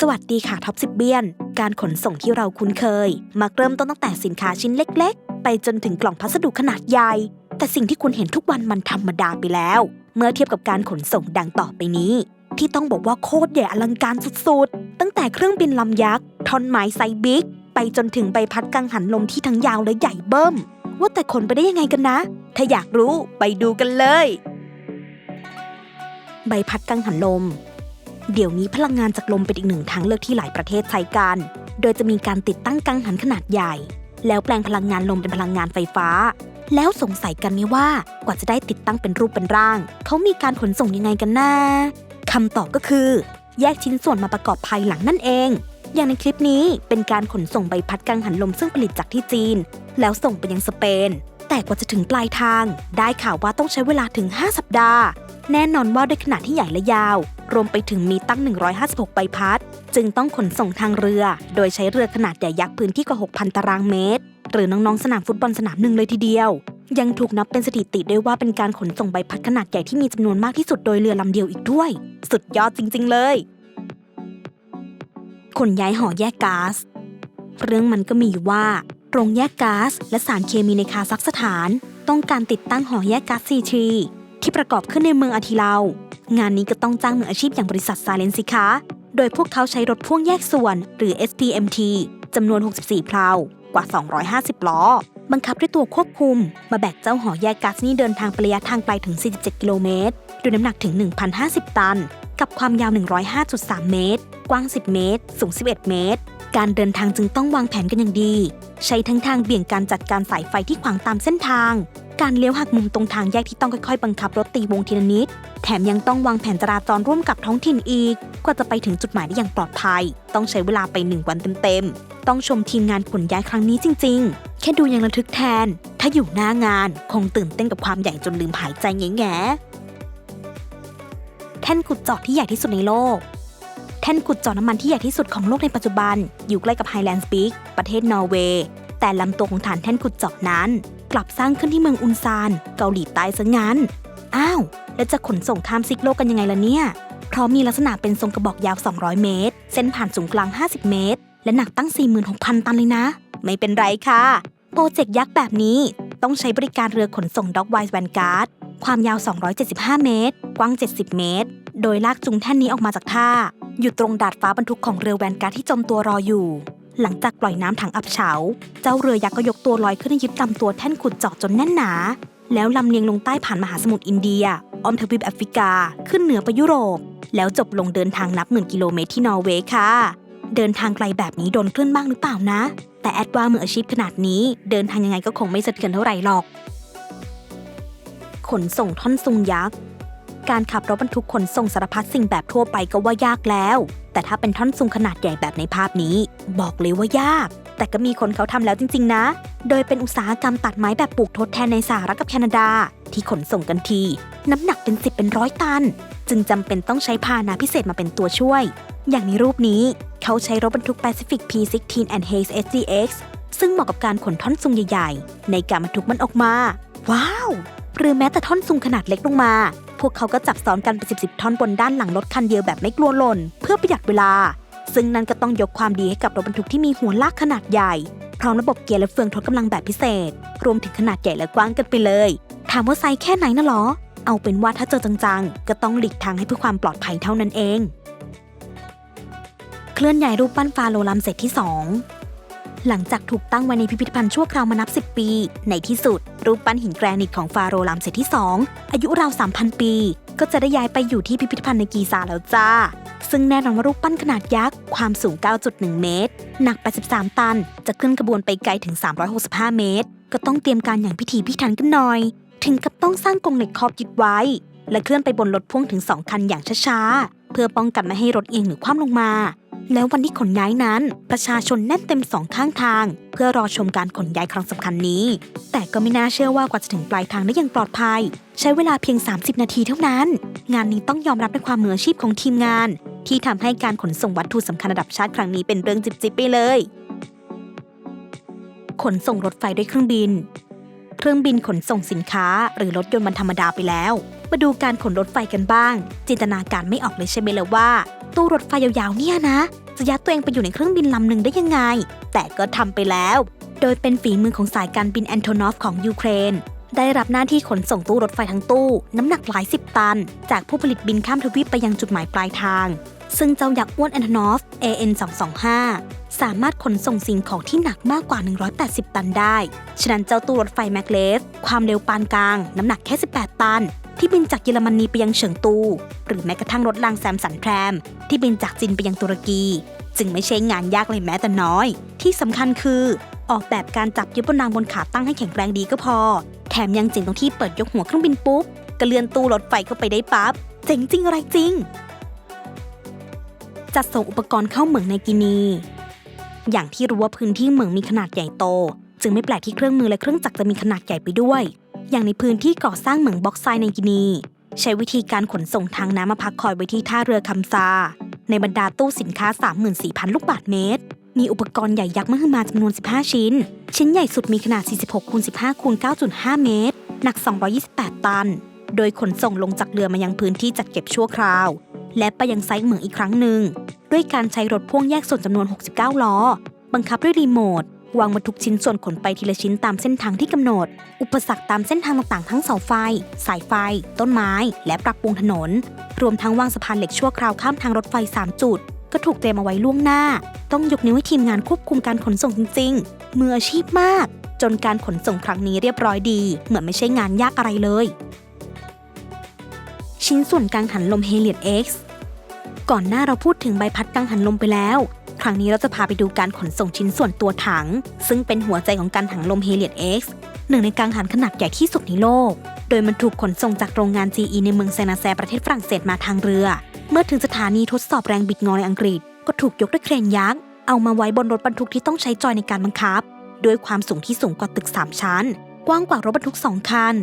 สวัสดีค่ะท็อปสิบเบียน การขนส่งที่เราคุ้นเคย มาเริ่มต้นตั้งแต่สินค้าชิ้นเล็ก ๆ ไปจนถึงกล่องพัสดุขนาดใหญ่ แต่สิ่งที่คุณเห็นทุกวันมันธรรมดาไปแล้ว เมื่อเทียบกับการขนส่งดังต่อไปนี้ ที่ต้องบอกว่าโคตรใหญ่อลังการสุดๆ ตั้งแต่เครื่องบินลำยักษ์ท่อนไม้ไซบิ๊กไปจนถึงใบพัดกังหันลมที่ทั้งยาวและใหญ่เบิ้ม ว่าแต่ขนไปได้ยังไงกันนะ ถ้าอยากรู้ไปดูกันเลย ใบพัดกังหันลม เดี๋ยวนี้พลังงานจากลมเป็นอีกหนึ่งทางเลือกที่หลายประเทศใช้กัน โดยจะมีการติดตั้งกังหันขนาดใหญ่ แล้วแปลงพลังงานลมเป็นพลังงานไฟฟ้า แล้วสงสัยกันไหมว่ากว่าจะได้ติดตั้งเป็นรูปเป็นร่าง เขามีการขนส่งยังไงกันนะคำตอบก็คือ แยกชิ้นส่วนมาประกอบภายหลังนั่นเอง อย่างในคลิปนี้เป็นการขนส่งใบพัดกังหันลมซึ่งผลิตจากที่จีน แล้วส่งไปยังสเปน แต่กว่าจะถึงปลายทาง ได้ข่าวว่าต้องใช้เวลาถึง 5 สัปดาห์ แน่นอนว่าด้วยขนาดที่ใหญ่และยาว รวมไปถึงมีตั้ง 156 ใบพัด จึงต้องขนส่งทางเรือ โดยใช้เรือขนาดใหญ่ยักษ์พื้นที่กว่า 6,000 ตารางเมตร หรือน้องๆ สนามฟุตบอลสนามหนึ่งเลยทีเดียว ยังถูกนับเป็นสถิติด้วยว่าเป็นการขนส่งใบพัดขนาดใหญ่ที่มีจำนวนมากที่สุดโดยเรือลำเดียวอีกด้วย สุดยอดจริง ๆ เลยขนย้ายห่อแยกก๊าซเรื่องมันก็มีอยู่ว่าโรงแยกก๊าซและสารเคมีในคาซัคสถาน ต้องการติดตั้งหอแยกก๊าซซีทีที่ประกอบขึ้นในเมืองอาทิเลา งานนี้ก็ต้องจ้างมืออาชีพอย่างบริษัทซาเลนสิคะ โดยพวกเขาใช้รถพ่วงแยกส่วน หรือ SPMT จำนวน 64 เพลากว่า 250 ล้อ บังคับด้วยตัวควบคุม มาแบกเจ้าหอแยกก๊าซนี้เดินทางไประยะทางไกลถึง 47 กิโลเมตรด้วยน้ำหนักถึง 1,050 ตัน กับความยาว 105.3 เมตร กว้าง 10 เมตร สูง 11 เมตร การเดินทางจึงต้องวางแผนกันอย่างดี ใช้ทั้งทางเบี่ยงการจัดการสายไฟที่ขวางตามเส้นทาง การเลี้ยวหักมุมตรงทางแยกที่ต้องค่อยๆ บังคับรถตีวงทีละนิด แถมยังต้องวางแผนจราจรร่วมกับท้องถิ่นอีก กว่าจะไปถึงจุดหมายได้อย่างปลอดภัย ต้องใช้เวลาไปหนึ่งวันเต็มๆ ต้องชมทีมงานขนย้ายครั้งนี้จริง ๆ แค่ดูยังระทึกแทน ถ้าอยู่หน้างาน คงตื่นเต้นกับความใหญ่จนลืมหายใจแง่ๆแท่นขุดเจาะที่ใหญ่ที่สุดในโลกแท่นขุดเจาะน้ำมันที่ใหญ่ที่สุดของโลกในปัจจุบัน อยู่ใกล้กับไฮแลนด์สปิกประเทศนอร์เวย์ แต่ลำตัวของฐานแท่นขุดเจาะนั้น กลับสร้างขึ้นที่เมืองอุนซาน เกาหลีใต้ซะงั้น อ้าว แล้วจะขนส่งข้ามซิกโลกกันยังไงล่ะเนี่ย เพราะมีลักษณะเป็นทรงกระบอกยาว 200 เมตร เส้นผ่านศูนย์กลาง 50 เมตร และหนักตั้ง 46,000 ตันเลยนะ ไม่เป็นไรค่ะ โปรเจกต์ยักษ์แบบนี้ต้องใช้บริการเรือขนส่งด็อกไวส์แวนการ์ด ความยาว 275 เมตร กว้าง 70 เมตร โดยลากจูงแท่นนี้ออกมาจากท่า อยู่ตรงดาดฟ้าบรรทุกของเรือแวนการ์ดที่จมตัวรออยู่ หลังจากปล่อยน้ำถังอับเฉา เจ้าเรือยักษ์ก็ยกตัวลอยขึ้นยึดลำตัวแท่นขุดเจาะจนแน่นหนา แล้วลำเลียงลงใต้ผ่านมหาสมุทรอินเดียอ้อมทวีปแอฟริกา ขึ้นเหนือไปยุโรป แล้วจบลงเดินทางนับหมื่นกิโลเมตรที่นอร์เวย์ค่ะ เดินทางไกลแบบนี้โดนคลื่นบ้างหรือเปล่านะ แต่แอดว่ามืออาชีพขนาดนี้ เดินทางยังไงก็คงไม่สะเทือนเท่าไหร่หรอก ขนส่งท่อนซุงยักษ์ การขับรถบรรทุกขนส่งสารพัดสิ่งแบบทั่วไปก็ว่ายากแล้ว แต่ถ้าเป็นท่อนซุงขนาดใหญ่แบบในภาพนี้ บอกเลยว่ายาก แต่ก็มีคนเขาทำแล้วจริง ๆ นะ โดยเป็นอุตสาหกรรมตัดไม้แบบปลูกทดแทนในสหรัฐกับแคนาดา ที่ขนส่งกันที น้ำหนักเป็นสิบเป็นร้อยตัน จึงจำเป็นต้องใช้พาหนะพิเศษมาเป็นตัวช่วย อย่างในรูปนี้เขาใช้รถบรรทุก Pacific P16 and Hayes SGX ซึ่งเหมาะกับการขนท่อนซุงใหญ่ ๆ ในการบรรทุกมันออกมา ว้าว หรือแม้แต่ท่อนซุงขนาดเล็กลงมา พวกเขาก็จับซ้อนกันเป็นสิบสิบท่อนบนด้านหลังรถคันเดียวแบบไม่กลัวหล่น เพื่อประหยัดเวลา ซึ่งนั่นก็ต้องยกความดีให้กับรถบรรทุกที่มีหัวลากขนาดใหญ่ พร้อมระบบเกียร์และเฟืองทดกำลังแบบพิเศษ รวมถึงขนาดใหญ่และกว้างกันไปเลย ถามว่าไซส์แค่ไหนนะหรอ เอาเป็นว่าถ้าเจอจังๆ ก็ต้องหลีกทางให้เพื่อความปลอดภัยเท่านั้นเอง เคลื่อนย้ายรูปปั้นฟาโรห์ลำเสร็จที่ 2 หลังจากถูกตั้งไว้ในพิพิธภัณฑ์ชั่วคราวมานับ 10 ปี ในที่สุด รูปปั้นหินแกรนิตของฟาโรห์ลำเสร็จที่ 2 อายุราว 3,000 ปี ก็จะได้ย้ายไปอยู่ที่พิพิธภัณฑ์ในกีซาแล้วจ้า ซึ่งแน่นอนว่ารูปปั้นขนาดยักษ์ ความสูง 9.1 เมตร หนัก 83 ตัน จะขึ้นกระบวนไปไกลถึง 365 เมตร ก็ต้องเตรียมการอย่างพิถีพิถันกันหน่อย ถึงกับต้องสร้างกรงเหล็กขอบยึดไว้ และเคลื่อนไปบนรถพ่วงถึง 2 คันอย่างช้าๆ เพื่อป้องกันไม่ให้รถเอียงหรือคว่ำลงมา แล้ววันที่ขนย้ายนั้น ประชาชนแน่นเต็มสองข้างทาง เพื่อรอชมการขนย้ายครั้งสำคัญนี้ แต่ก็ไม่น่าเชื่อว่ากว่าจะถึงปลายทางได้อย่างปลอดภัย ใช้เวลาเพียง 30 นาทีเท่านั้น งานนี้ต้องยอมรับในความมืออาชีพของทีมงาน ที่ทำให้การขนส่งวัตถุสำคัญระดับชาติครั้งนี้เป็นเรื่องจิบๆไปเลย ขนส่งรถไฟด้วยเครื่องบินเครื่องบินขนส่งสินค้า หรือรถยนต์มันธรรมดาไปแล้ว มาดูการขนรถไฟกันบ้าง จินตนาการไม่ออกเลยใช่ไหมล่ะว่า ตู้รถไฟยาวๆเนี่ยนะ จะยัดตัวเองไปอยู่ในเครื่องบินลำหนึ่งได้ยังไง แต่ก็ทำไปแล้ว โดยเป็นฝีมือของสายการบินแอนโทนอฟของยูเครน ได้รับหน้าที่ขนส่งตู้รถไฟทั้งตู้ น้ำหนักหลายสิบตัน จากผู้ผลิตบินข้ามทวีปไปยังจุดหมายปลายทาง ซึ่งเจ้ายักษ์อ้วนแอนโทนอฟ AN 225 สามารถขนส่งสิ่งของที่หนักมากกว่า 180 ตันได้ ฉะนั้นเจ้าตู้รถไฟแมกเลสความเร็วปานกลาง น้ำหนักแค่ 18 ตัน ที่บินจากเยอรมนีไปยังเฉิงตู หรือแม้กระทั่งรถรางแซมสันแทรม ที่บินจากจีนไปยังตุรกี จึงไม่ใช่งานยากเลยแม้แต่น้อย ที่สำคัญคือ ออกแบบการจับยึดบนรางบนขาตั้งให้แข็งแรงดีก็พอ แถมยังเจ๋งตรงที่เปิดยกหัวเครื่องบินปุ๊บก็เลื่อนตู้รถไฟเข้าไปได้ปั๊บเจ๋งจริงอะไรจริง จัดส่งอุปกรณ์เข้าเหมืองในกินี อย่างที่รู้ว่าพื้นที่เหมืองมีขนาดใหญ่โต จึงไม่แปลกที่เครื่องมือและเครื่องจักรจะมีขนาดใหญ่ไปด้วย อย่างในพื้นที่ก่อสร้างเหมืองบ็อกไซในกินี ใช้วิธีการขนส่งทางน้ำมาพักคอยไว้ที่ท่าเรือคำซา ในบรรดาตู้สินค้า 34,000 ลูกบาทเมตร มีอุปกรณ์ใหญ่ยักษ์มหึมาจำนวน 15 ชิ้น ชิ้นใหญ่สุดมีขนาด 46คูณ15คูณ9.5 เมตร หนัก 228 ตัน โดยขนส่งลงจากเรือมายังพื้นที่จัดเก็บชั่วคราว และไปยังไซต์เหมืองอีกครั้งหนึ่ง ด้วยการใช้รถพ่วงแยกส่วนจำนวน 69 ล้อ บังคับด้วยรีโมท วางบรรทุกชิ้นส่วนขนไปทีละชิ้นตามเส้นทางที่กำหนด อุปสรรคตามเส้นทางต่างๆ ทั้งเสาไฟ สายไฟ ต้นไม้ และปรับปรุงถนน รวมทั้งวางสะพานเหล็กชั่วคราวข้ามทางรถไฟ 3 จุด ก็ถูกเตรียมเอาไว้ล่วงหน้า ต้องยกนิ้วให้ทีมงานควบคุมการขนส่งจริงๆ มืออาชีพมาก จนการขนส่งครั้งนี้เรียบร้อยดี เหมือนไม่ใช่งานยากอะไรเลย ชิ้นส่วนกังหันลมเฮเลียด X ก่อนหน้าเราพูดถึงใบพัดกังหันลมไปแล้ว รั้งนี้เราจะพาไปดูการขนส่งชิ้นส่วนตัวถัง ซึ่งเป็นหัวใจของการถังลมเฮเลียด X หนึ่งในกังหันขนาดใหญ่ที่สุดในโลก โดยมันถูกขนส่งจากโรงงาน GE ในเมืองเซนาแซประเทศฝรั่งเศสมาทางเรือ เมื่อถึงสถานีทดสอบแรงบิดงอในอังกฤษ ก็ถูกยกด้วยเครนยักษ์ เอามาไว้บนรถบรรทุกที่ต้องใช้จอยในการบังคับ ด้วยความสูงที่สูงกว่าตึก 3 ชั้น กว้างกว่ารถบรรทุก 2 คัน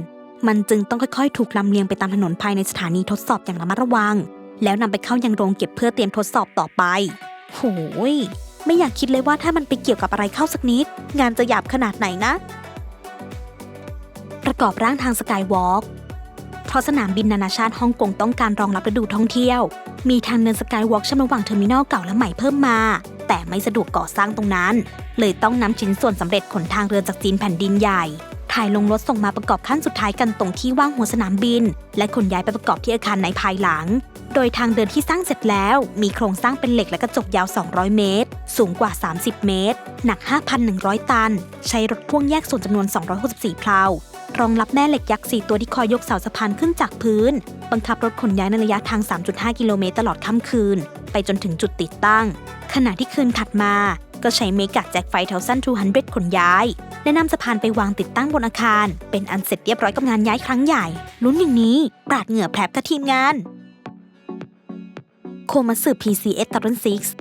มันจึงต้องค่อยๆ ถูกลำเลียงไปตามถนนภายในสถานีทดสอบอย่างระมัดระวัง แล้วนำไปเข้ายังโรงเก็บเพื่อเตรียมทดสอบต่อไป โหย ไม่อยากคิดเลยว่าถ้ามันไปเกี่ยวกับอะไรเข้าสักนิด งานจะหยาบขนาดไหนนะ ประกอบร่างทางสกายวอล์กเพราะสนามบินนานาชาติฮ่องกงต้องการรองรับฤดูท่องเที่ยว มีทางเดินสกายวอล์กเชื่อมระหว่างเทอร์มินอลเก่าและใหม่เพิ่มมา แต่ไม่สะดวกก่อสร้างตรงนั้น เลยต้องนำชิ้นส่วนสำเร็จขนทางเรือจากจีนแผ่นดินใหญ่ถ่ายลงรถส่งมาประกอบขั้นสุดท้ายกันตรงที่ว่างหัวสนามบิน และขนย้ายไปประกอบที่อาคารในภายหลัง โดยทางเดินที่สร้างเสร็จแล้ว มีโครงสร้างเป็นเหล็กและกระจกยาว 200 เมตร สูงกว่า 30 เมตร หนัก 5,100 ตัน ใช้รถพ่วงแยกส่วนจำนวน 264 เพลารองรับแม่เหล็กยักษ์ 4 ตัวที่คอยยกเสาสะพานขึ้นจากพื้น บังคับรถขนย้ายในระยะทาง 3.5 กิโลเมตรตลอดค่ำคืน ไปจนถึงจุดติดตั้ง ขณะที่คืนถัดมา ก็ใช้เมกะแจ็คไฟเทลซัน200ขนย้าย และนำสะพานไปวางติดตั้งบนอาคาร เป็นอันเสร็จเรียบร้อยกับงานย้ายครั้งใหญ่ ลุ้นอย่างนี้ปราดเหงื่อแผลบกับทีมงาน โคมาสึ PCS ต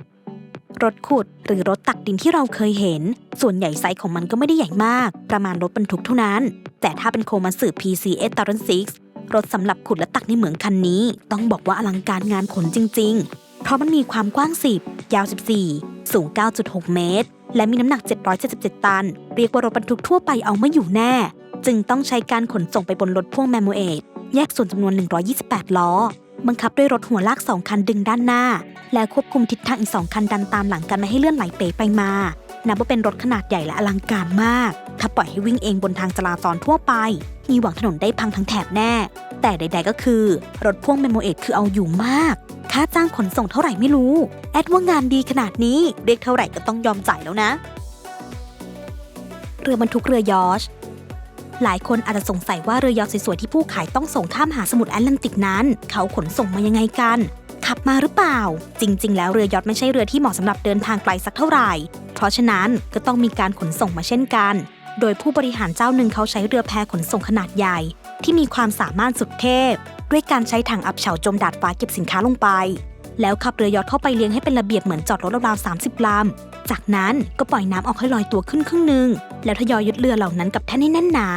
6รถขุดหรือรถตักดินที่เราเคยเห็น ส่วนใหญ่ไซส์ของมันก็ไม่ได้ใหญ่มาก ประมาณรถบรรทุกเท่านั้น แต่ถ้าเป็นโคมาสึ PCS ต6รถสำหรับขุดและตักในเหมืองคันนี้ ต้องบอกว่าอลังการงานขนจริง ๆ เพราะมันมีความกว้าง 10 ยาว 14 สูง 9.6 เมตร และมีน้ำหนัก 777 ตัน เรียกว่ารถบรรทุกทั่วไปเอาไม่อยู่แน่ จึงต้องใช้การขนส่งไปบนรถพ่วงแมมโมเอตแยกส่วนจำนวน 128 ล้อ บังคับด้วยรถหัวลาก2คันดึงด้านหน้า และควบคุมทิศทางอีก2คันดันตามหลังกันไม่ให้เลื่อนไหลเป๋ไปมา นับว่าเป็นรถขนาดใหญ่และอลังการมาก ถ้าปล่อยให้วิ่งเองบนทางจราจรทั่วไป มีหวังถนนได้พังทั้งแถบแน่ แต่ใด ๆ ก็คือ รถพ่วงแมมโมเอตคือเอาอยู่มาก ค่าจ้างขนส่งเท่าไหร่ไม่รู้ แอดว่างานดีขนาดนี้เรียกเท่าไหร่ก็ต้องยอมจ่ายแล้วนะ เรือบรรทุกเรือยอช หลายคนอาจจะสงสัยว่าเรือยอชสวยๆที่ผู้ขายต้องส่งข้ามหาสมุทรแอตแลนติกนั้น เขาขนส่งมายังไงกัน ขับมาหรือเปล่า จริง ๆ แล้วเรือยอชไม่ใช่เรือที่เหมาะสำหรับเดินทางไกลสักเท่าไหร่ เพราะฉะนั้นก็ต้องมีการขนส่งมาเช่นกัน โดยผู้บริหารเจ้าหนึ่งเขาใช้เรือแพขนส่งขนาดใหญ่ ที่มีความสามารถสุดเทพ ด้วยการใช้ถังอับเฉาจมดาดฟ้าเก็บสินค้าลงไป แล้วขับเรือยอชต์เข้าไปเลี้ยงให้เป็นระเบียบเหมือนจอดรถราวๆ30ลำจากนั้นก็ปล่อยน้ำออกให้ลอยตัวขึ้นครึ่งหนึ่งแล้วทยอยยึดเรือเหล่านั้นกับแท่นให้แน่นหนา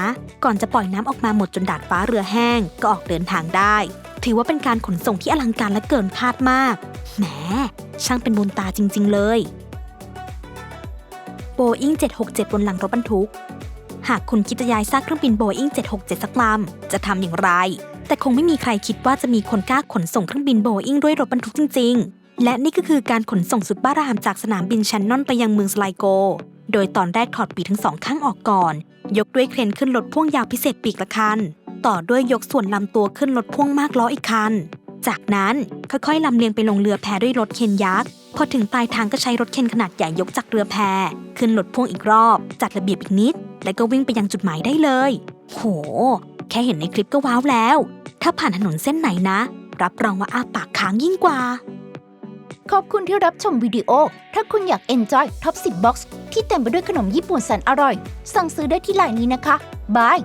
ก่อนจะปล่อยน้ำออกมาหมดจนดาดฟ้าเรือแห้ง ก็ออกเดินทางได้ ถือว่าเป็นการขนส่งที่อลังการและเกินคาดมากแหมช่างเป็นบุญตาจริง ๆ เลยโบอิง767 บนหลังรถบรรทุก หากคุณคิดจะย้ายซากเครื่องบินโบอิง767 สักลำจะทำอย่างไร แต่คงไม่มีใครคิดว่าจะมีคนกล้าขนส่งเครื่องบินโบอิงด้วยรถบรรทุกจริง ๆ และนี่ก็คือการขนส่งสุดบ้ารามจากสนามบินแชนนอนไปยังเมืองสไลโก โดยตอนแรกถอดปีกทั้งสองข้างออกก่อน ยกด้วยเครนขึ้นรถพ่วงยาวพิเศษปีกละคัน ต่อด้วยยกส่วนลำตัวขึ้นรถพ่วงมากล้ออีกคัน จากนั้นค่อยๆลำเลียงไปลงเรือแพด้วยรถเคนยักษ์ พอถึงปลายทางก็ใช้รถเคนขนาดใหญ่ยกจากเรือแพขึ้นรถพ่วงอีกรอบ จัดระเบียบอีกนิด แล้วก็วิ่งไปยังจุดหมายได้เลย โห แค่เห็นในคลิปก็ว้าวแล้ว ถ้าผ่านถนนเส้นไหนนะ รับรองว่าอาปากค้างยิ่งกว่า ขอบคุณที่รับชมวิดีโอ ถ้าคุณอยาก enjoy Top 10 Box ที่เต็มไปด้วยขนมญี่ปุ่นแสนอร่อย สั่งซื้อได้ที่ไลน์นี้นะคะบาย